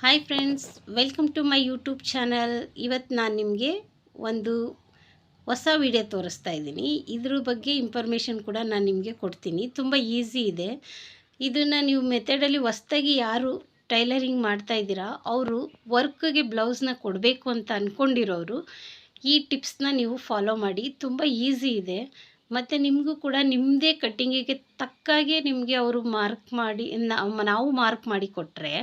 Hi friends welcome to my YouTube channel ಇವತ್ತು ನಾನು ನಿಮಗೆ ಒಂದು ಹೊಸ ವಿಡಿಯೋ ತೋರಿಸ್ತಾ ಇದ್ದೀನಿ. ಇದ್ರ ಬಗ್ಗೆ ಇನ್ಫಾರ್ಮೇಷನ್ ಕೂಡ ನಾನು ನಿಮಗೆ ಕೊಡ್ತೀನಿ. ತುಂಬ ಈಸಿ ಇದೆ. ಇದನ್ನು ನೀವು ಮೆಥಡಲ್ಲಿ ಹೊಸ್ದಾಗಿ ಯಾರು ಟೈಲರಿಂಗ್ ಮಾಡ್ತಾ ಇದ್ದೀರಾ, ಅವರು ವರ್ಕ್ಗೆ ಬ್ಲೌಸ್ನ ಕೊಡಬೇಕು ಅಂತ ಅಂದ್ಕೊಂಡಿರೋರು ಈ ಟಿಪ್ಸ್ನ ನೀವು ಫಾಲೋ ಮಾಡಿ. ತುಂಬ ಈಸಿ ಇದೆ. ಮತ್ತು ನಿಮಗೂ ಕೂಡ ನಿಮ್ಮದೇ ಕಟ್ಟಿಂಗಿಗೆ ತಕ್ಕಾಗೆ ನಿಮಗೆ ಅವರು ಮಾರ್ಕ್ ಮಾಡಿ ನಾವು ಮಾರ್ಕ್ ಮಾಡಿ ಕೊಟ್ಟರೆ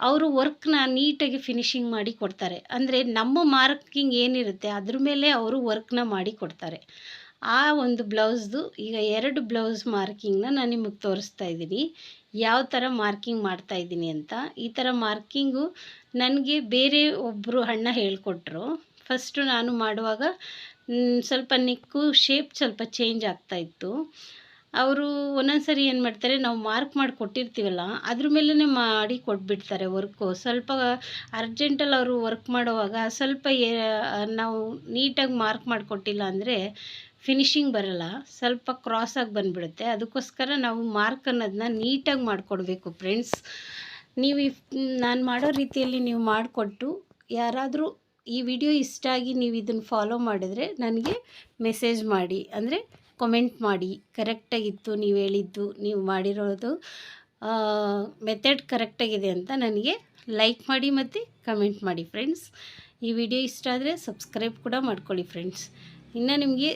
ಅವರು ವರ್ಕ್ನ ನೀಟಾಗಿ ಫಿನಿಶಿಂಗ್ ಮಾಡಿ ಕೊಡ್ತಾರೆ. ಅಂದರೆ ನಮ್ಮ ಮಾರ್ಕಿಂಗ್ ಏನಿರುತ್ತೆ, ಅದ್ರ ಮೇಲೆ ಅವರು ವರ್ಕ್ನ ಮಾಡಿ ಕೊಡ್ತಾರೆ. ಆ ಒಂದು ಬ್ಲೌಸ್ದು ಈಗ ಎರಡು ಬ್ಲೌಸ್ ಮಾರ್ಕಿಂಗ್ನ ನಾನು ನಿಮಗೆ ತೋರಿಸ್ತಾ ಇದ್ದೀನಿ. ಯಾವ ಥರ ಮಾರ್ಕಿಂಗ್ ಮಾಡ್ತಾ ಇದ್ದೀನಿ ಅಂತ. ಈ ಥರ ಮಾರ್ಕಿಂಗು ನನಗೆ ಬೇರೆ ಒಬ್ಬರು ಅಣ್ಣ ಹೇಳಿಕೊಟ್ರು. ಫಸ್ಟು ನಾನು ಮಾಡುವಾಗ ಸ್ವಲ್ಪ ನಿಕ್ಕು ಶೇಪ್ ಸ್ವಲ್ಪ ಚೇಂಜ್ ಆಗ್ತಾಯಿತ್ತು ಅವರು ಒಂದೊಂದು ಸರಿ ಏನು ಮಾಡ್ತಾರೆ, ನಾವು ಮಾರ್ಕ್ ಮಾಡಿ ಕೊಟ್ಟಿರ್ತೀವಲ್ಲ, ಅದ್ರ ಮೇಲೇ ಮಾಡಿ ಕೊಟ್ಬಿಡ್ತಾರೆ ವರ್ಕು ಸ್ವಲ್ಪ ಅರ್ಜೆಂಟಲ್ಲಿ ಅವರು ವರ್ಕ್ ಮಾಡುವಾಗ ಸ್ವಲ್ಪ ಏ- ನಾವು ನೀಟಾಗಿ ಮಾರ್ಕ್ ಮಾಡಿಕೊಟ್ಟಿಲ್ಲ ಅಂದರೆ ಫಿನಿಶಿಂಗ್ ಬರಲ್ಲ, ಸ್ವಲ್ಪ ಕ್ರಾಸಾಗಿ ಬಂದುಬಿಡುತ್ತೆ. ಅದಕ್ಕೋಸ್ಕರ ನಾವು ಮಾರ್ಕ್ ಅನ್ನೋದನ್ನ ನೀಟಾಗಿ ಮಾಡಿಕೊಡ್ಬೇಕು ಫ್ರೆಂಡ್ಸ್ ನೀವು ನಾನು ಮಾಡೋ ರೀತಿಯಲ್ಲಿ ನೀವು ಮಾಡಿಕೊಟ್ಟು ಯಾರಾದರೂ ಈ ವಿಡಿಯೋ ಇಷ್ಟ ಆಗಿ ನೀವು ಇದನ್ನು ಫಾಲೋ ಮಾಡಿದ್ರೆ, ನನಗೆ ಮೆಸೇಜ್ ಮಾಡಿ. ಅಂದರೆ ಕಮೆಂಟ್ ಮಾಡಿ ಕರೆಕ್ಟಾಗಿತ್ತು ನೀವು ಹೇಳಿದ್ದು, ನೀವು ಮಾಡಿರೋದು ಮೆಥಡ್ ಕರೆಕ್ಟಾಗಿದೆ ಅಂತ ನನಗೆ ಲೈಕ್ ಮಾಡಿ ಮತ್ತು ಕಮೆಂಟ್ ಮಾಡಿ ಫ್ರೆಂಡ್ಸ್ ಈ ವಿಡಿಯೋ ಇಷ್ಟ ಆದರೆ ಸಬ್ಸ್ಕ್ರೈಬ್ ಕೂಡ ಮಾಡ್ಕೊಳ್ಳಿ ಫ್ರೆಂಡ್ಸ್ ಇನ್ನು ನಿಮಗೆ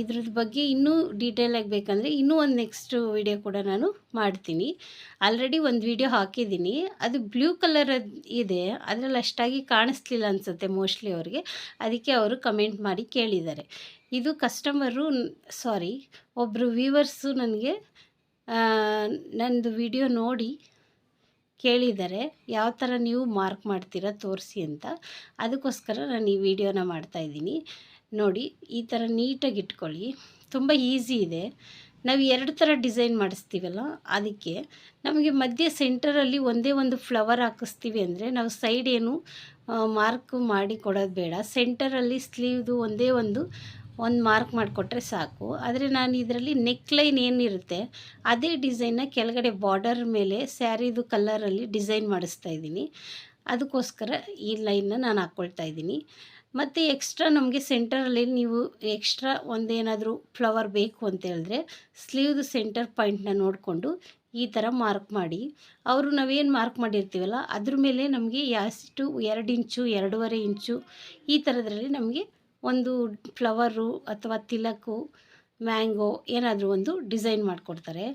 ಇದ್ರದ್ದು ಬಗ್ಗೆ ಇನ್ನೂ ಡೀಟೇಲಾಗಿ ಬೇಕಂದರೆ ಇನ್ನೂ ಒಂದು ನೆಕ್ಸ್ಟ್ ವಿಡಿಯೋ ಕೂಡ ನಾನು ಮಾಡ್ತೀನಿ. ಆಲ್ರೆಡಿ ಒಂದು ವಿಡಿಯೋ ಹಾಕಿದ್ದೀನಿ. ಅದು ಬ್ಲೂ ಕಲರ್ ಇದೆ. ಅದರಲ್ಲಿ ಅಷ್ಟಾಗಿ ಕಾಣಿಸ್ಲಿಲ್ಲ ಅನಿಸುತ್ತೆ ಮೋಸ್ಟ್ಲಿ ಅವ್ರಿಗೆ. ಅದಕ್ಕೆ ಅವರು ಕಮೆಂಟ್ ಮಾಡಿ ಕೇಳಿದ್ದಾರೆ. ಇದು ಕಸ್ಟಮರು ಸಾರಿ ಒಬ್ಬರು ವ್ಯೂವರ್ಸು ನನಗೆ ನನ್ನದು ವಿಡಿಯೋ ನೋಡಿ ಕೇಳಿದ್ದಾರೆ. ಯಾವ ಥರ ನೀವು ಮಾರ್ಕ್ ಮಾಡ್ತೀರಾ ತೋರಿಸಿ ಅಂತ. ಅದಕ್ಕೋಸ್ಕರ ನಾನು ಈ ವಿಡಿಯೋನ ಮಾಡ್ತಾಯಿದ್ದೀನಿ ನೋಡಿ, ಈ ಥರ ನೀಟಾಗಿ ಇಟ್ಕೊಳ್ಳಿ. ತುಂಬ ಈಸಿ ಇದೆ. ನಾವು ಎರಡು ಥರ ಡಿಸೈನ್ ಮಾಡಿಸ್ತೀವಲ್ಲ, ಅದಕ್ಕೆ ನಮಗೆ ಮಧ್ಯೆ ಸೆಂಟರಲ್ಲಿ ಒಂದೇ ಒಂದು ಫ್ಲವರ್ ಹಾಕಿಸ್ತೀವಿ ಅಂದರೆ ನಾವು ಸೈಡ್ ಏನು ಮಾರ್ಕ್ ಮಾಡಿ ಕೊಡೋದು ಬೇಡ. ಸೆಂಟರಲ್ಲಿ ಸ್ಲೀವ್ದು ಒಂದೇ ಒಂದು ಒಂದು ಮಾರ್ಕ್ ಮಾಡಿಕೊಟ್ರೆ ಸಾಕು. ಆದರೆ ನಾನು ಇದರಲ್ಲಿ ನೆಕ್ ಲೈನ್ ಏನಿರುತ್ತೆ, ಅದೇ ಡಿಸೈನ್ನ ಕೆಳಗಡೆ ಬಾರ್ಡರ್ ಮೇಲೆ ಸ್ಯಾರಿದು ಕಲ್ಲರಲ್ಲಿ ಡಿಸೈನ್ ಮಾಡಿಸ್ತಾ ಇದ್ದೀನಿ. ಅದಕ್ಕೋಸ್ಕರ ಈ ಲೈನ್ನ ನಾನು ಹಾಕ್ಕೊಳ್ತಾ ಇದ್ದೀನಿ. ಮತ್ತು ಎಕ್ಸ್ಟ್ರಾ ನಮಗೆ ಸೆಂಟರಲ್ಲಿ ನೀವು ಎಕ್ಸ್ಟ್ರಾ ಒಂದೇನಾದರೂ ಫ್ಲವರ್ ಬೇಕು ಅಂತ ಹೇಳಿದ್ರೆ ಸ್ಲೀವ್ದು ಸೆಂಟರ್ ಪಾಯಿಂಟ್ನ ನೋಡಿಕೊಂಡು ಈ ಥರ ಮಾರ್ಕ್ ಮಾಡಿ. ಅವರು ನಾವೇನು ಮಾರ್ಕ್ ಮಾಡಿರ್ತೀವಲ್ಲ ಅದ್ರ ಮೇಲೆ ನಮಗೆ ಎಷ್ಟು ಎರಡು ಇಂಚು, ಎರಡೂವರೆ ಇಂಚು ಈ ಥರದ್ರಲ್ಲಿ ನಮಗೆ ಒಂದು ಫ್ಲವರು ಅಥವಾ ತಿಲಕು ಮ್ಯಾಂಗೋ ಏನಾದರೂ ಒಂದು ಡಿಸೈನ್ ಮಾಡಿಕೊಡ್ತಾರೆ.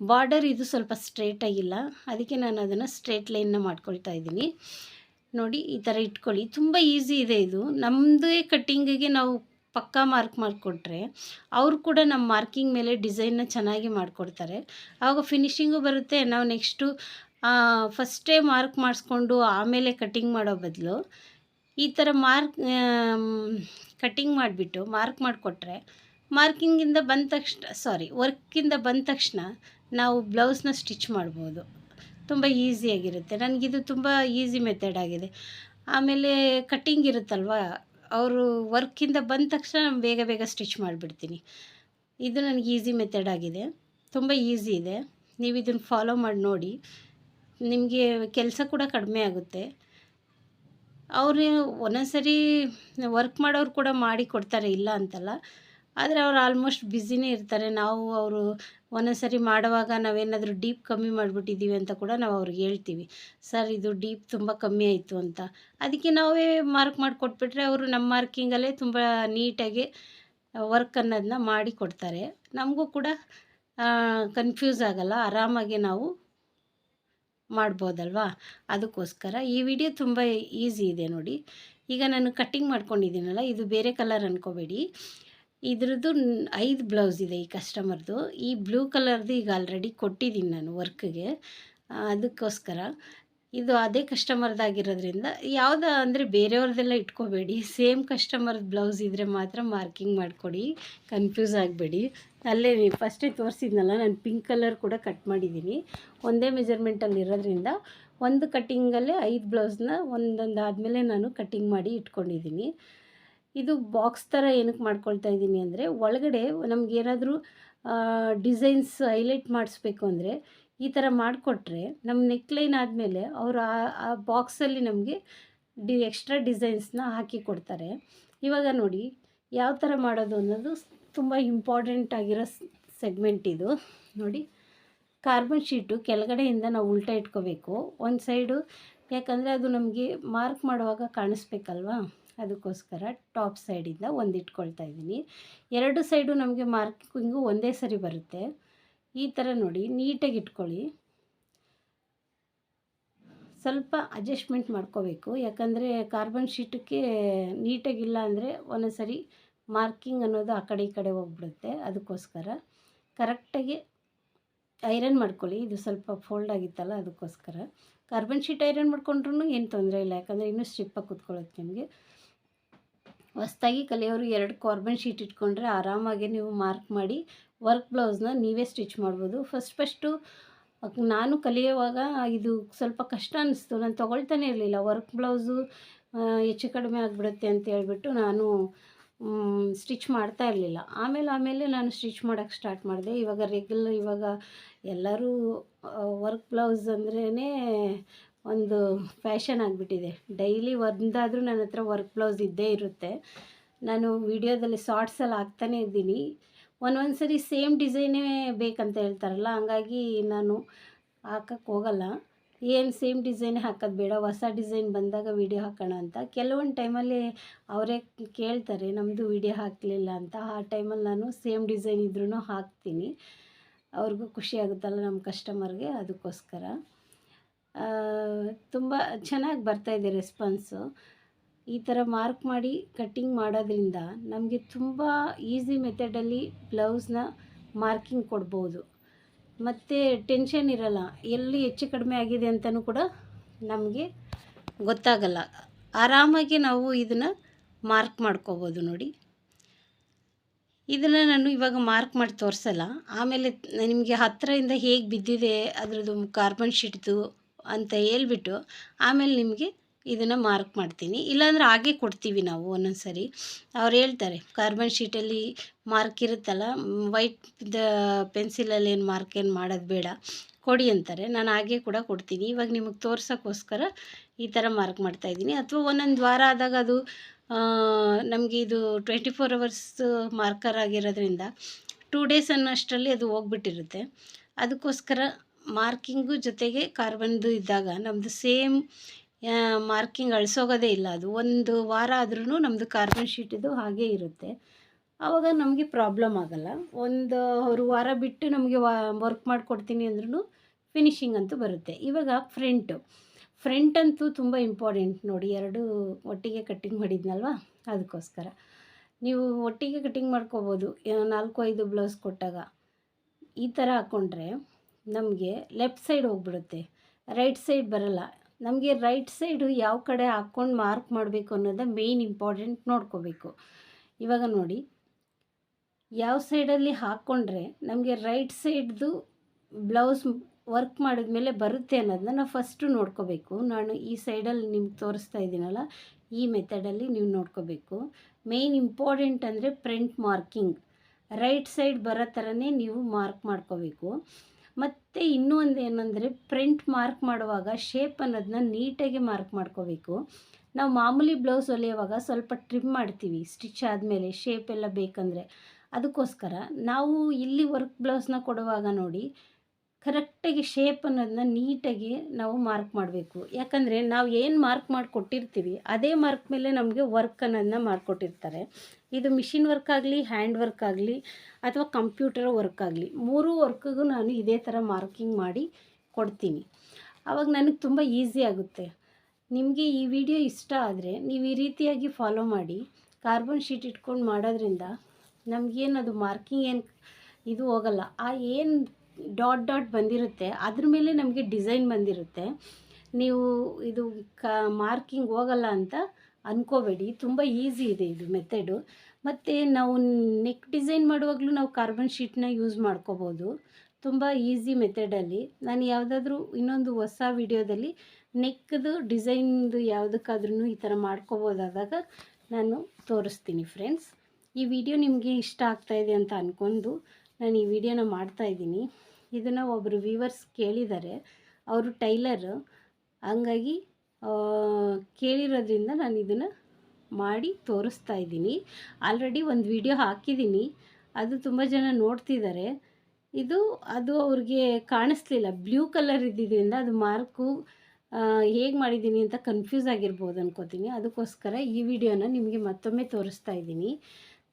ಬಾರ್ಡರ್ ಇದು ಸ್ವಲ್ಪ ಸ್ಟ್ರೇಟಾಗಿಲ್ಲ ಅದಕ್ಕೆ ನಾನು ಅದನ್ನು ಸ್ಟ್ರೇಟ್ ಲೈನ್ನ ಮಾಡ್ಕೊಳ್ತಾ ಇದ್ದೀನಿ. ನೋಡಿ ಈ ಥರ ಇಟ್ಕೊಳ್ಳಿ. ತುಂಬ ಈಸಿ ಇದೆ ಇದು. ನಮ್ಮದೇ ಕಟ್ಟಿಂಗಿಗೆ ನಾವು ಪಕ್ಕಾ ಮಾರ್ಕ್ ಮಾಡಿಕೊಟ್ರೆ ಅವರು ಕೂಡ ನಮ್ಮ ಮಾರ್ಕಿಂಗ್ ಮೇಲೆ ಡಿಸೈನ್ನ ಚೆನ್ನಾಗಿ ಮಾಡಿಕೊಡ್ತಾರೆ. ಆವಾಗ ಫಿನಿಷಿಂಗು ಬರುತ್ತೆ. ನಾವು ನೆಕ್ಸ್ಟು ಫಸ್ಟೇ ಮಾರ್ಕ್ ಮಾಡಿಸ್ಕೊಂಡು ಆಮೇಲೆ ಕಟ್ಟಿಂಗ್ ಮಾಡೋ ಬದಲು ಈ ಥರ ಮಾರ್ಕ್ ಕಟ್ಟಿಂಗ್ ಮಾಡಿಬಿಟ್ಟು ಮಾರ್ಕ್ ಮಾಡಿಕೊಟ್ರೆ ಮಾರ್ಕಿಂಗಿಂದ ಬಂದ ತಕ್ಷಣ ಸಾರಿ ವರ್ಕಿಂದ ಬಂದ ತಕ್ಷಣ ನಾವು ಬ್ಲೌಸ್ನ ಸ್ಟಿಚ್ ಮಾಡ್ಬೋದು. ತುಂಬ ಈಸಿಯಾಗಿರುತ್ತೆ ನನಗಿದು ತುಂಬ ಈಸಿ ಮೆಥಡ್ ಆಗಿದೆ. ಆಮೇಲೆ ಕಟ್ಟಿಂಗ್ ಇರುತ್ತಲ್ವ? ಅವರು ವರ್ಕಿಂದ ಬಂದ ತಕ್ಷಣ ಬೇಗ ಬೇಗ ಸ್ಟಿಚ್ ಮಾಡಿಬಿಡ್ತೀನಿ. ಇದು ನನಗೆ ಈಸಿ ಮೆಥಡ್ ಆಗಿದೆ. ತುಂಬ ಈಸಿ ಇದೆ. ನೀವು ಇದನ್ನು ಫಾಲೋ ಮಾಡಿ ನೋಡಿ. ನಿಮಗೆ ಕೆಲಸ ಕೂಡ ಕಡಿಮೆ ಆಗುತ್ತೆ. ಅವರು ಒಂದೊಂದ್ಸರಿ ವರ್ಕ್ ಮಾಡೋರು ಕೂಡ ಮಾಡಿ ಕೊಡ್ತಾರೆ, ಇಲ್ಲ ಅಂತಲ್ಲ. ಆದರೆ ಅವ್ರು ಆಲ್ಮೋಸ್ಟ್ ಬ್ಯುಸಿನೇ ಇರ್ತಾರೆ. ನಾವು ಅವರು ಒಂದೊಂದ್ಸರಿ ಮಾಡುವಾಗ ನಾವೇನಾದರೂ ಡೀಪ್ ಕಮ್ಮಿ ಮಾಡಿಬಿಟ್ಟಿದ್ದೀವಿ ಅಂತ ಕೂಡ ನಾವು ಅವ್ರಿಗೆ ಹೇಳ್ತೀವಿ. ಸರ್, ಇದು ಡೀಪ್ ತುಂಬ ಕಮ್ಮಿ ಆಯಿತು ಅಂತ. ಅದಕ್ಕೆ ನಾವೇ ಮಾರ್ಕ್ ಮಾಡಿ ಕೊಟ್ಬಿಟ್ರೆ ಅವರು ನಮ್ಮ ಮಾರ್ಕಿಂಗಲ್ಲೇ ತುಂಬ ನೀಟಾಗಿ ವರ್ಕ್ ಅನ್ನೋದನ್ನ ಮಾಡಿ ಕೊಡ್ತಾರೆ. ನಮಗೂ ಕೂಡ ಕನ್ಫ್ಯೂಸ್ ಆಗಲ್ಲ. ಆರಾಮಾಗಿ ನಾವು ಮಾಡ್ಬೋದಲ್ವಾ? ಅದಕ್ಕೋಸ್ಕರ ಈ ವಿಡಿಯೋ ತುಂಬ ಈಸಿ ಇದೆ ನೋಡಿ. ಈಗ ನಾನು ಕಟ್ಟಿಂಗ್ ಮಾಡ್ಕೊಂಡಿದ್ದೀನಲ್ಲ, ಇದು ಬೇರೆ ಕಲರ್ ಅಂದ್ಕೋಬೇಡಿ ಇದ್ರದ್ದು ಐದು ಬ್ಲೌಸ್ ಇದೆ ಈ ಕಸ್ಟಮರ್ದು ಈ ಬ್ಲೂ ಕಲರ್ದು ಈಗ ಆಲ್ರೆಡಿ ಕೊಟ್ಟಿದ್ದೀನಿ ನಾನು ವರ್ಕ್ಗೆ ಅದಕ್ಕೋಸ್ಕರ. ಇದು ಅದೇ ಕಸ್ಟಮರ್ದಾಗಿರೋದ್ರಿಂದ ಯಾವ್ದು ಅಂದರೆ ಬೇರೆಯವ್ರದ್ದೆಲ್ಲ ಇಟ್ಕೋಬೇಡಿ. ಸೇಮ್ ಕಸ್ಟಮರ್ದು ಬ್ಲೌಸ್ ಇದ್ದರೆ ಮಾತ್ರ ಮಾರ್ಕಿಂಗ್ ಮಾಡಿಕೊಡಿ. ಕನ್ಫ್ಯೂಸ್ ಆಗಬೇಡಿ. ಅಲ್ಲೇ ಫಸ್ಟೇ ತೋರಿಸಿದ್ನಲ್ಲ, ನಾನು ಪಿಂಕ್ ಕಲರ್ ಕೂಡ ಕಟ್ ಮಾಡಿದ್ದೀನಿ ಒಂದೇ ಮೆಜರ್ಮೆಂಟಲ್ಲಿ ಇರೋದ್ರಿಂದ ಒಂದು ಕಟ್ಟಿಂಗಲ್ಲೇ ಐದು ಬ್ಲೌಸ್ನ ಒಂದೊಂದು ಆದಮೇಲೆ ನಾನು ಕಟ್ಟಿಂಗ್ ಮಾಡಿ ಇಟ್ಕೊಂಡಿದ್ದೀನಿ ಇದು ಬಾಕ್ಸ್ ಥರ ಏನಕ್ಕೆ ಮಾಡ್ಕೊಳ್ತಾ ಇದ್ದೀನಿ ಅಂದರೆ ಒಳಗಡೆ ನಮಗೇನಾದರೂ ಡಿಸೈನ್ಸ್ ಹೈಲೈಟ್ ಮಾಡಿಸ್ಬೇಕು ಅಂದರೆ ಈ ಥರ ಮಾಡಿಕೊಟ್ರೆ ನಮ್ಮ ನೆಕ್ಲೈನ್ ಆದಮೇಲೆ ಅವರು ಆ ಆ ಬಾಕ್ಸಲ್ಲಿ ನಮಗೆ ಡಿ, ಎಕ್ಸ್ಟ್ರಾ ಡಿಸೈನ್ಸ್ನ ಹಾಕಿ ಕೊಡ್ತಾರೆ. ಇವಾಗ ನೋಡಿ ಯಾವ ಥರ ಮಾಡೋದು ಅನ್ನೋದು ತುಂಬ ಇಂಪಾರ್ಟೆಂಟ್ ಆಗಿರೋ ಸೆಗ್ಮೆಂಟ್ ಇದು. ನೋಡಿ ಕಾರ್ಬನ್ ಶೀಟು ಕೆಳಗಡೆಯಿಂದ ನಾವು ಉಲ್ಟಾ ಇಟ್ಕೋಬೇಕು. ಒಂದು ಸೈಡು ಯಾಕಂದರೆ ಅದು ನಮಗೆ ಮಾರ್ಕ್ ಮಾಡುವಾಗ ಕಾಣಿಸ್ಬೇಕಲ್ವಾ? ಅದಕ್ಕೋಸ್ಕರ ಟಾಪ್ ಸೈಡಿಂದ ಒಂದು ಇಟ್ಕೊಳ್ತಾ ಇದ್ದೀನಿ. ಎರಡು ಸೈಡು ನಮಗೆ ಮಾರ್ಕಿಂಗು ಒಂದೇ ಸರಿ ಬರುತ್ತೆ. ಈ ಥರ ನೋಡಿ, ನೀಟಾಗಿ ಇಟ್ಕೊಳ್ಳಿ. ಸ್ವಲ್ಪ ಅಡ್ಜಸ್ಟ್ಮೆಂಟ್ ಮಾಡ್ಕೋಬೇಕು. ಯಾಕಂದರೆ ಕಾರ್ಬನ್ ಶೀಟಕ್ಕೆ ನೀಟಾಗಿಲ್ಲ ಅಂದರೆ ಒಂದೊಂದು ಸರಿ ಮಾರ್ಕಿಂಗ್ ಅನ್ನೋದು ಆ ಕಡೆ ಈ ಕಡೆ ಹೋಗ್ಬಿಡುತ್ತೆ. ಅದಕ್ಕೋಸ್ಕರ ಕರೆಕ್ಟಾಗಿ ಐರನ್ ಮಾಡ್ಕೊಳ್ಳಿ. ಇದು ಸ್ವಲ್ಪ ಫೋಲ್ಡ್ ಆಗಿತ್ತಲ್ಲ ಅದಕ್ಕೋಸ್ಕರ. ಕಾರ್ಬನ್ ಶೀಟ್ ಐರನ್ ಮಾಡ್ಕೊಂಡ್ರೂ ಏನು ತೊಂದರೆ ಇಲ್ಲ, ಯಾಕಂದರೆ ಇನ್ನೂ ಸ್ಟಿಪ್ಪಾಗಿ ಕೂತ್ಕೊಳ್ಳುತ್ತೆ ನಿಮಗೆ. ಹೊಸ್ದಾಗಿ ಕಲಿಯೋರು ಎರಡು ಕಾರ್ಬನ್ ಶೀಟ್ ಇಟ್ಕೊಂಡ್ರೆ ಆರಾಮಾಗಿ ನೀವು ಮಾರ್ಕ್ ಮಾಡಿ ವರ್ಕ್ ಬ್ಲೌಸ್ನ ನೀವೇ ಸ್ಟಿಚ್ ಮಾಡ್ಬೋದು. ಫಸ್ಟ್ ಫಸ್ಟು ನಾನು ಕಲಿಯುವಾಗ ಇದು ಸ್ವಲ್ಪ ಕಷ್ಟ ಅನ್ನಿಸ್ತು ನಾನು ತೊಗೊಳ್ತಾನೆ ಇರಲಿಲ್ಲ. ವರ್ಕ್ ಬ್ಲೌಸು ಹೆಚ್ಚು ಕಡಿಮೆ ಆಗಿಬಿಡುತ್ತೆ ಅಂತ ಹೇಳ್ಬಿಟ್ಟು ನಾನು ಸ್ಟಿಚ್ ಮಾಡ್ತಾ ಇರಲಿಲ್ಲ. ಆಮೇಲೆ ಆಮೇಲೆ ನಾನು ಸ್ಟಿಚ್ ಮಾಡೋಕ್ಕೆ ಸ್ಟಾರ್ಟ್ ಮಾಡಿದೆ. ಇವಾಗ ರೆಗ್ಯುಲರ್ ಇವಾಗ ಎಲ್ಲರೂ ವರ್ಕ್ ಬ್ಲೌಸ್ ಅಂದ್ರೇ ಒಂದು ಫ್ಯಾಷನ್ ಆಗಿಬಿಟ್ಟಿದೆ. ಡೈಲಿ ಒಂದಾದರೂ ನನ್ನ ಹತ್ರ ವರ್ಕ್ ಬ್ಲೌಸ್ ಇದ್ದೇ ಇರುತ್ತೆ. ನಾನು ವಿಡಿಯೋದಲ್ಲಿ ಶಾರ್ಟ್ಸಲ್ಲಿ ಹಾಕ್ತಾನೇ ಇದ್ದೀನಿ. ಒಂದೊಂದು ಸರಿ ಸೇಮ್ ಡಿಸೈನೇ ಬೇಕಂತ ಹೇಳ್ತಾರಲ್ಲ, ಹಂಗಾಗಿ ನಾನು ಹಾಕಕ್ಕೆ ಹೋಗಲ್ಲ. ಏನು ಸೇಮ್ ಡಿಸೈನ್ ಹಾಕೋದು ಬೇಡ, ಹೊಸ ಡಿಸೈನ್ ಬಂದಾಗ ವಿಡಿಯೋ ಹಾಕೋಣ ಅಂತ. ಕೆಲವೊಂದು ಟೈಮಲ್ಲಿ ಅವರೇ ಕೇಳ್ತಾರೆ ನಮ್ಮದು ವಿಡಿಯೋ ಹಾಕಲಿಲ್ಲ ಅಂತ. ಆ ಟೈಮಲ್ಲಿ ನಾನು ಸೇಮ್ ಡಿಸೈನ್ ಇದ್ರೂ ಹಾಕ್ತೀನಿ. ಅವ್ರಿಗೂ ಖುಷಿ ಆಗುತ್ತಲ್ಲ ನಮ್ಮ ಕಸ್ಟಮರ್ಗೆ ಅದಕ್ಕೋಸ್ಕರ. ತುಂಬ ಚೆನ್ನಾಗಿ ಬರ್ತಾಯಿದೆ ರೆಸ್ಪಾನ್ಸು ಈ ಥರ ಮಾರ್ಕ್ ಮಾಡಿ ಕಟ್ಟಿಂಗ್ ಮಾಡೋದ್ರಿಂದ ನಮಗೆ ತುಂಬ ಈಸಿ ಮೆಥಡಲ್ಲಿ ಬ್ಲೌಸ್ನ ಮಾರ್ಕಿಂಗ್ ಕೊಡ್ಬೋದು. ಮತ್ತು ಟೆನ್ಷನ್ ಇರಲ್ಲ. ಎಲ್ಲಿ ಹೆಚ್ಚು ಕಡಿಮೆ ಆಗಿದೆ ಅಂತಲೂ ಕೂಡ ನಮಗೆ ಗೊತ್ತಾಗಲ್ಲ. ಆರಾಮಾಗಿ ನಾವು ಇದನ್ನು ಮಾರ್ಕ್ ಮಾಡ್ಕೋಬೋದು ನೋಡಿ. ಇದನ್ನು ನಾನು ಇವಾಗ ಮಾರ್ಕ್ ಮಾಡಿ ತೋರಿಸಲ್ಲ. ಆಮೇಲೆ ನಿಮಗೆ ಹತ್ತಿರದಿಂದ ಹೇಗೆ ಬಿದ್ದಿದೆ ಅದರದ್ದು ಕಾರ್ಬನ್ ಶೀಟ್ದು ಅಂತ ಹೇಳ್ಬಿಟ್ಟು ಆಮೇಲೆ ನಿಮಗೆ ಇದನ್ನು ಮಾರ್ಕ್ ಮಾಡ್ತೀನಿ. ಇಲ್ಲಾಂದ್ರೆ ಹಾಗೆ ಕೊಡ್ತೀವಿ ನಾವು ಒಂದೊಂದು ಸರಿ ಅವ್ರು ಹೇಳ್ತಾರೆ ಕಾರ್ಬನ್ ಶೀಟಲ್ಲಿ ಮಾರ್ಕ್ ಇರುತ್ತಲ್ಲ ವೈಟ್ ದ ಪೆನ್ಸಿಲಲ್ಲಿ ಏನು ಮಾರ್ಕ್ ಏನು ಮಾಡೋದು ಬೇಡ, ಕೊಡಿ ಅಂತಾರೆ. ನಾನು ಹಾಗೆ ಕೂಡ ಕೊಡ್ತೀನಿ. ಇವಾಗ ನಿಮಗೆ ತೋರ್ಸೋಕ್ಕೋಸ್ಕರ ಈ ಥರ ಮಾರ್ಕ್ ಮಾಡ್ತಾಯಿದ್ದೀನಿ ಅಥವಾ ಒಂದೊಂದು ವಾರ ಆದಾಗ ಅದು ನಮಗೆ ಇದು ಟ್ವೆಂಟಿ ಫೋರ್ ಅವರ್ಸ್ ಮಾರ್ಕರ್ ಆಗಿರೋದ್ರಿಂದ ಟೂ ಡೇಸ್ ಅನ್ನೋಷ್ಟರಲ್ಲಿ ಅದು ಹೋಗ್ಬಿಟ್ಟಿರುತ್ತೆ. ಅದಕ್ಕೋಸ್ಕರ ಮಾರ್ಕಿಂಗು ಜೊತೆಗೆ ಕಾರ್ಬನ್ದು ಇದ್ದಾಗ ನಮ್ಮದು ಸೇಮ್ ಮಾರ್ಕಿಂಗ್ ಅಳಿಸೋಗೋದೇ ಇಲ್ಲ. ಅದು ಒಂದು ವಾರ ಆದ್ರೂ ನಮ್ಮದು ಕಾರ್ಬನ್ ಶೀಟಿದು ಹಾಗೇ ಇರುತ್ತೆ. ಆವಾಗ ನಮಗೆ ಪ್ರಾಬ್ಲಮ್ ಆಗೋಲ್ಲ. ಒಂದು ಅವರು ವಾರ ಬಿಟ್ಟು ನಮಗೆ ವರ್ಕ್ ಮಾಡಿಕೊಡ್ತೀನಿ ಅಂದ್ರೂ ಫಿನಿಶಿಂಗ್ ಅಂತೂ ಬರುತ್ತೆ. ಇವಾಗ ಫ್ರಂಟು. ಫ್ರಂಟ್ ಅಂತೂ ತುಂಬ ಇಂಪಾರ್ಟೆಂಟ್ ನೋಡಿ, ಎರಡು ಒಟ್ಟಿಗೆ ಕಟ್ಟಿಂಗ್ ಮಾಡಿದ್ನಲ್ವ? ಅದಕ್ಕೋಸ್ಕರ. ನೀವು ಒಟ್ಟಿಗೆ ಕಟ್ಟಿಂಗ್ ಮಾಡ್ಕೋಬೋದು. ನಾಲ್ಕು, ಐದು ಬ್ಲೌಸ್ ಕೊಟ್ಟಾಗ. ಈ ಥರ ಹಾಕ್ಕೊಂಡ್ರೆ ನಮಗೆ ಲೆಫ್ಟ್ ಸೈಡ್ ಹೋಗ್ಬಿಡುತ್ತೆ. ರೈಟ್ ಸೈಡ್ ಬರಲ್ಲ. ನಮಗೆ ರೈಟ್ ಸೈಡು ಯಾವ ಕಡೆ ಹಾಕ್ಕೊಂಡು ಮಾರ್ಕ್ ಮಾಡಬೇಕು ಅನ್ನೋದು ಮೇಯ್ನ್ ಇಂಪಾರ್ಟೆಂಟ್ ನೋಡ್ಕೋಬೇಕು. ಇವಾಗ ನೋಡಿ, ಯಾವ ಸೈಡಲ್ಲಿ ಹಾಕ್ಕೊಂಡ್ರೆ ನಮಗೆ ರೈಟ್ ಸೈಡ್ದು ಬ್ಲೌಸ್ ವರ್ಕ್ ಮಾಡಿದ್ಮೇಲೆ ಬರುತ್ತೆ ಅನ್ನೋದನ್ನ ನಾವು ಫಸ್ಟು ನೋಡ್ಕೋಬೇಕು. ನಾನು ಈ ಸೈಡಲ್ಲಿ ನಿಮ್ಗೆ ತೋರಿಸ್ತಾ ಇದ್ದೀನಲ್ಲ, ಈ ಮೆಥಡಲ್ಲಿ ನೀವು ನೋಡ್ಕೋಬೇಕು. ಮೇಯ್ನ್ ಇಂಪಾರ್ಟೆಂಟ್ ಅಂದರೆ ಪ್ರಿಂಟ್ ಮಾರ್ಕಿಂಗ್ ರೈಟ್ ಸೈಡ್ ಬರೋ ಥರನೇ ನೀವು ಮಾರ್ಕ್ ಮಾಡ್ಕೋಬೇಕು. ಮತ್ತು ಇನ್ನೂ ಒಂದು ಏನಂದರೆ ಪ್ರಿಂಟ್ ಮಾರ್ಕ್ ಮಾಡುವಾಗ ಶೇಪ್ ಅನ್ನೋದನ್ನ ನೀಟಾಗಿ ಮಾರ್ಕ್ ಮಾಡ್ಕೋಬೇಕು. ನಾವು ಮಾಮೂಲಿ ಬ್ಲೌಸ್ ಹೊಲಿಯುವಾಗ ಸ್ವಲ್ಪ ಟ್ರಿಮ್ ಮಾಡ್ತೀವಿ ಸ್ಟಿಚ್ ಆದಮೇಲೆ ಶೇಪ್ ಎಲ್ಲ ಬೇಕಂದರೆ. ಅದಕ್ಕೋಸ್ಕರ ನಾವು ಇಲ್ಲಿ ವರ್ಕ್ ಬ್ಲೌಸ್ನ ಕೊಡುವಾಗ ನೋಡಿ ಕರೆಕ್ಟಾಗಿ ಶೇಪ್ ಅನ್ನೋದನ್ನ ನೀಟಾಗಿ ನಾವು ಮಾರ್ಕ್ ಮಾಡಬೇಕು. ಯಾಕಂದರೆ ನಾವು ಏನು ಮಾರ್ಕ್ ಮಾಡಿ ಕೊಟ್ಟಿರ್ತೀವಿ ಅದೇ ಮಾರ್ಕ್ ಮೇಲೆ ನಮಗೆ ವರ್ಕ್ ಅನ್ನೋದನ್ನ ಮಾಡಿಕೊಟ್ಟಿರ್ತಾರೆ. ಇದು ಮಿಷಿನ್ ವರ್ಕ್ ಆಗಲಿ ಹ್ಯಾಂಡ್ ವರ್ಕ್ ಆಗಲಿ, ಅಥವಾ ಕಂಪ್ಯೂಟರ್ ವರ್ಕ್ ಆಗಲಿ, ಮೂರೂ ವರ್ಕ್ಗೂ ನಾನು ಇದೇ ಥರ ಮಾರ್ಕಿಂಗ್ ಮಾಡಿ ಕೊಡ್ತೀನಿ. ಆವಾಗ ನನಗೆ ತುಂಬ ಈಸಿ ಆಗುತ್ತೆ. ನಿಮಗೆ ಈ ವಿಡಿಯೋ ಇಷ್ಟ ಆದರೆ ನೀವು ಈ ರೀತಿಯಾಗಿ ಫಾಲೋ ಮಾಡಿ ಕಾರ್ಬನ್ ಶೀಟ್ ಇಟ್ಕೊಂಡು ಮಾಡೋದ್ರಿಂದ ನಮಗೇನದು ಮಾರ್ಕಿಂಗ್ ಏನು ಇದು ಹೋಗಲ್ಲ. ಆ ಏನು ಡಾಟ್ ಡಾಟ್ ಬಂದಿರುತ್ತೆ. ಅದ್ರ ಮೇಲೆ ನಮಗೆ ಡಿಸೈನ್ ಬಂದಿರುತ್ತೆ. ನೀವು ಇದು ಕ ಮಾರ್ಕಿಂಗ್ ಹೋಗಲ್ಲ ಅಂತ ಅಂದ್ಕೋಬೇಡಿ ತುಂಬ ಈಸಿ ಇದೆ ಇದು ಮೆಥಡು. ಮತ್ತು ನಾವು ನೆಕ್ ಡಿಸೈನ್ ಮಾಡುವಾಗಲೂ ನಾವು ಕಾರ್ಬನ್ ಶೀಟ್ನ ಯೂಸ್ ಮಾಡ್ಕೋಬೋದು. ತುಂಬ ಈಸಿ ಮೆಥಡಲ್ಲಿ. ನಾನು ಯಾವುದಾದ್ರೂ ಇನ್ನೊಂದು ಹೊಸ ವಿಡಿಯೋದಲ್ಲಿ ನೆಕ್ದು, ಡಿಸೈನ್ದು ಯಾವುದಕ್ಕಾದ್ರೂ ಈ ಥರ ಮಾಡ್ಕೋಬೋದಾದಾಗ ನಾನು ತೋರಿಸ್ತೀನಿ ಫ್ರೆಂಡ್ಸ್. ಈ ವಿಡಿಯೋ ನಿಮಗೆ ಇಷ್ಟ ಆಗ್ತಾಯಿದೆ ಅಂತ ಅಂದ್ಕೊಂಡು ನಾನು ಈ ವಿಡಿಯೋನ ಮಾಡ್ತಾಯಿದ್ದೀನಿ ಇದನ್ನು ಒಬ್ಬರು ವ್ಯೂವರ್ಸ್ ಕೇಳಿದ್ದಾರೆ ಅವರು ಟೈಲರು. ಹಂಗಾಗಿ ಕೇಳಿರೋದ್ರಿಂದ ನಾನು ಇದನ್ನು ಮಾಡಿ ತೋರಿಸ್ತಾ ಇದ್ದೀನಿ. ಆಲ್ರೆಡಿ ಒಂದು ವಿಡಿಯೋ ಹಾಕಿದ್ದೀನಿ. ಅದು ತುಂಬ ಜನ ನೋಡ್ತಿದ್ದಾರೆ ಇದು, ಅದು ಅವ್ರಿಗೆ ಕಾಣಿಸ್ಲಿಲ್ಲ. ಬ್ಲೂ ಕಲರ್ ಇದ್ದಿದ್ದರಿಂದ ಅದು ಮಾರ್ಕು ಹೇಗೆ ಮಾಡಿದ್ದೀನಿ ಅಂತ ಕನ್ಫ್ಯೂಸ್ ಆಗಿರ್ಬೋದು ಅನ್ಕೋತೀನಿ. ಅದಕ್ಕೋಸ್ಕರ ಈ ವಿಡಿಯೋನ ನಿಮಗೆ ಮತ್ತೊಮ್ಮೆ ತೋರಿಸ್ತಾ ಇದ್ದೀನಿ.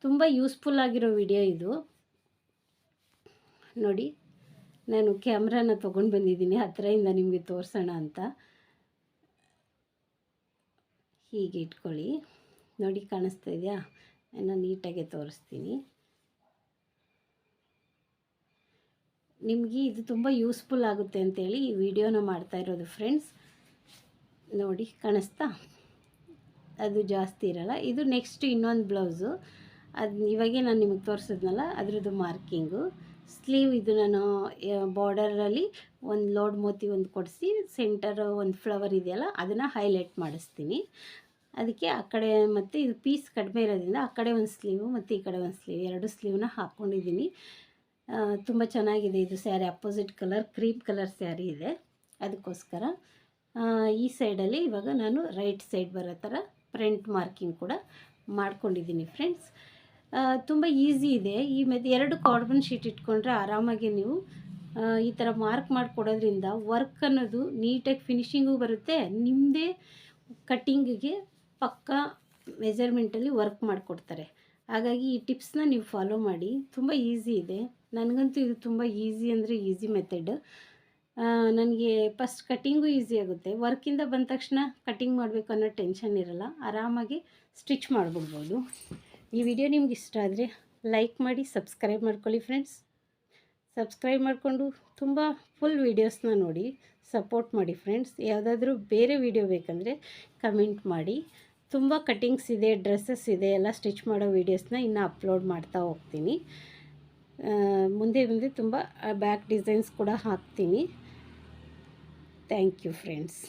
ತುಂಬ ಯೂಸ್ಫುಲ್ ಆಗಿರೋ ವಿಡಿಯೋ ಇದು. ನೋಡಿ. ನಾನು ಕ್ಯಾಮ್ರಾನ ತೊಗೊಂಡು ಬಂದಿದ್ದೀನಿ ಹತ್ತಿರದಿಂದ ನಿಮಗೆ ತೋರಿಸೋಣ ಅಂತ. ಹೀಗೆ ಇಟ್ಕೊಳ್ಳಿ. ನೋಡಿ, ಕಾಣಿಸ್ತಾ ಇದೆಯಾ? ನಾನು ನೀಟಾಗೆ ತೋರಿಸ್ತೀನಿ. ನಿಮಗೆ ಇದು ತುಂಬ ಯೂಸ್ಫುಲ್ ಆಗುತ್ತೆ ಅಂತೇಳಿ ಈ ವಿಡಿಯೋನ ಮಾಡ್ತಾ ಇರೋದು ಫ್ರೆಂಡ್ಸ್. ನೋಡಿ, ಕಾಣಿಸ್ತಾ? ಅದು ಜಾಸ್ತಿ ಇರಲ್ಲ. ಇದು ನೆಕ್ಸ್ಟ್ ಇನ್ನೊಂದು ಬ್ಲೌಸು. ಅದು ಇವಾಗೇ ನಾನು ನಿಮಗೆ ತೋರಿಸಿದ್ನಲ್ಲ, ಅದರದ್ದು ಮಾರ್ಕಿಂಗು. ಸ್ಲೀವ್ ಇದು ನಾನು ಬಾರ್ಡರಲ್ಲಿ ಒಂದು ಲೋಡ್ ಮೋತಿ ಒಂದು ಕೊಡಿಸಿ ಸೆಂಟರ್ ಒಂದು ಫ್ಲವರ್ ಇದೆಯಲ್ಲ, ಅದನ್ನು ಹೈಲೈಟ್ ಮಾಡಿಸ್ತೀನಿ. ಅದಕ್ಕೆ ಆ ಕಡೆ ಮತ್ತು ಇದು ಪೀಸ್ ಕಡಿಮೆ ಇರೋದ್ರಿಂದ ಆ ಕಡೆ ಒಂದು ಸ್ಲೀವು, ಮತ್ತು ಈ ಕಡೆ ಒಂದು ಸ್ಲೀವ್, ಎರಡು ಸ್ಲೀವ್ನ ಹಾಕ್ಕೊಂಡಿದ್ದೀನಿ ತುಂಬ ಚೆನ್ನಾಗಿದೆ ಇದು sari opposite colour cream colour sari ಇದೆ. ಅದಕ್ಕೋಸ್ಕರ ಈ ಸೈಡಲ್ಲಿ ಇವಾಗ ನಾನು ರೈಟ್ ಸೈಡ್ ಬರೋ ಥರ ಪ್ರಿಂಟ್ ಮಾರ್ಕಿಂಗ್ ಕೂಡ ಮಾಡ್ಕೊಂಡಿದ್ದೀನಿ ಫ್ರೆಂಡ್ಸ್ ತುಂಬ ಈಸಿ ಇದೆ. ಈ ಎರಡು ಕಾರ್ಬನ್ ಶೀಟ್ ಇಟ್ಕೊಂಡ್ರೆ ಆರಾಮಾಗಿ ನೀವು ಈ ಥರ ಮಾರ್ಕ್ ಮಾಡಿಕೊಡೋದ್ರಿಂದ ವರ್ಕ್ ಅನ್ನೋದು ನೀಟಾಗಿ ಫಿನಿಶಿಂಗು ಬರುತ್ತೆ. ನಿಮ್ಮದೇ ಕಟ್ಟಿಂಗಿಗೆ ಪಕ್ಕ ಮೆಜರ್ಮೆಂಟಲ್ಲಿ ವರ್ಕ್ ಮಾಡಿಕೊಡ್ತಾರೆ. ಹಾಗಾಗಿ ಈ ಟಿಪ್ಸ್ನ ನೀವು ಫಾಲೋ ಮಾಡಿ. ತುಂಬ ಈಸಿ ಇದೆ. ನನಗಂತೂ ಇದು ತುಂಬ ಈಸಿ ಅಂದರೆ ಈಸಿ ಮೆಥಡ್ ನನಗೆ ಫಸ್ಟ್ ಕಟ್ಟಿಂಗು ಈಸಿ ಆಗುತ್ತೆ. ವರ್ಕಿಂದ ಬಂದ ತಕ್ಷಣ ಕಟ್ಟಿಂಗ್ ಮಾಡಬೇಕು ಅನ್ನೋ ಟೆನ್ಷನ್ ಇರಲ್ಲ. ಆರಾಮಾಗಿ ಸ್ಟಿಚ್ ಮಾಡಿಬಿಡ್ಬೋದು. ಈ ವಿಡಿಯೋ ನಿಮ್ಗೆ ಇಷ್ಟ ಆದರೆ ಲೈಕ್ ಮಾಡಿ ಸಬ್ಸ್ಕ್ರೈಬ್ ಮಾಡ್ಕೊಳ್ಳಿ ಫ್ರೆಂಡ್ಸ್ ಸಬ್ಸ್ಕ್ರೈಬ್ ಮಾಡಿಕೊಂಡು ತುಂಬ ಫುಲ್ ವೀಡಿಯೋಸ್ನ ನೋಡಿ ಸಪೋರ್ಟ್ ಮಾಡಿ ಫ್ರೆಂಡ್ಸ್ ಯಾವುದಾದ್ರೂ ಬೇರೆ ವಿಡಿಯೋ ಬೇಕಂದರೆ ಕಮೆಂಟ್ ಮಾಡಿ. ತುಂಬ ಕಟ್ಟಿಂಗ್ಸ್ ಇದೆ ಡ್ರೆಸ್ಸಸ್ ಇದೆ, ಎಲ್ಲ ಸ್ಟಿಚ್ ಮಾಡೋ ವೀಡಿಯೋಸ್ನ ಇನ್ನು ಅಪ್ಲೋಡ್ ಮಾಡ್ತಾ ಹೋಗ್ತೀನಿ. ಮುಂದೆ ಮುಂದೆ ತುಂಬ ಬ್ಯಾಕ್ ಡಿಸೈನ್ಸ್ ಕೂಡ ಹಾಕ್ತೀನಿ. Thank you friends